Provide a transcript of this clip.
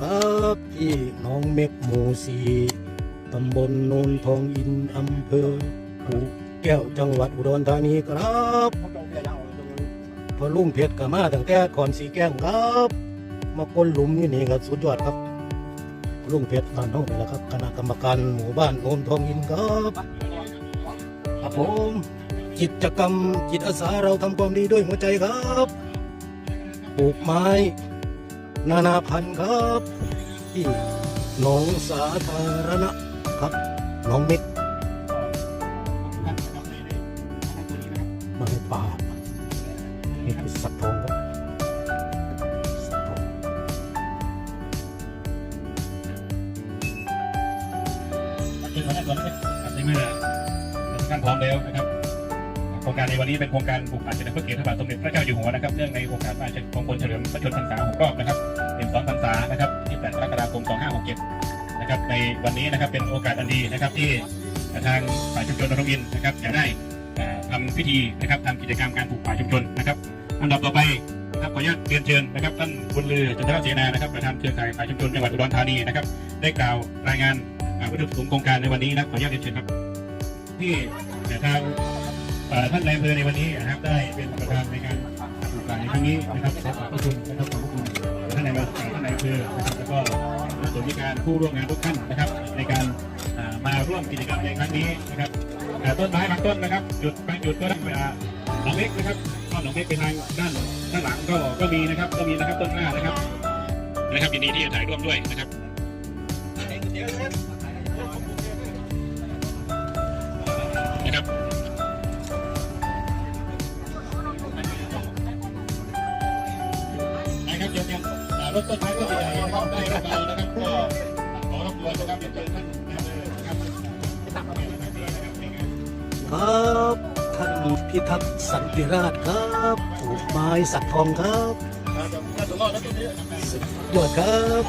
ครับที่น้องเม็กหมู่สีตำบลโนนทองอินอำเภอภูแก้วจังหวัดอุดรธานีครับพอลุ่งเพชรก็มาตั้งแต่ก่อนสีแก้งครับ มาก้นหลุมนี่นี่ก็สุดยอดครับลุ่งเพชรบ้านห้องนี่แหละครับคณะกรรมการหมู่บ้านโนนทองอินครับครับผมกิจกรรมจิตอาสาเราทำความดีด้วยหัวใจครับปลูกไม้ นานาพันธุ์ครับที่หนองสาธารณะครับหนองม็กไม้ป่านี่คือสัตว์ทองครับสัตว์ทองคือตอนแรกก่อนนะครับในเมื่อทุกานพร้อมแล้วนะครับ รงการในวันนี้เป็นโครงการปลูกป่าเฉลิมพระเกียรติพระบาทสมเด็จพระเจ้าอยู่หัวนะครับเนื่องในโอกาสว่าของคนเฉลิมพระชนมพรรษาหกรอบนะครับเป็นสองพรรษานะครับที่8กรกฎาคม 2567 นะครับในวันนี้นะครับเป็นโอกาสอันดีนะครับที่ทางฝ่ายชุมชนนรงอินนะครับจะได้อ่าทำพิธีนะครับทำกิจกรรมการปลูกป่าชุมชนนะครับอันดับต่อไปนะครับขออนุญาตเรียนเชิญนะครับท่านบุญลือจันทรเสนานะครับประธานเครือข่ายฝ่ายชุมชนจังหวัดอุดรธานีนะครับได้กล่าวรายงานวัตถุประสงค์โครงการในวันนี้นะขออนุญาตเรียนเชิญครับที่แต่ทาง ท่านนายอำเภอในวันนี้นะครับได้เป็นประธานในการปลูกป่าในครั้งนี้นะครับขอขอบพระคุณนะครับขอบพระคุณท่านนายอำเภอท่านนายอำเภอนะครับแล้วก็ส่วนที่การผู้ร่วมงานทุกท่านนะครับ ในการมาร่วมกิจกรรมในครั้งนี้นะครับต้นไม้บางต้นนะครับ หยุดบางหยุดก็ได้อ่าหนองเล็กนะครับก็หนองเล็กไปทางด้านด้านหลังก็ก็มีนะครับก็มีนะครับต้นหน้านะครับนะครับยินดีที่จะถ่ายร่วมด้วยนะครับนะครับ รถต้นไม้ก็ใหญ่นะครับได้ระบานะครับก็ขอรบกวนนะครับเชิญท่านนะครับครับท่านพิทักษ์สันติราชครับปลูกไม้สักทองครับครับท่านสมรสนะตรงนี้สุดยอดครับ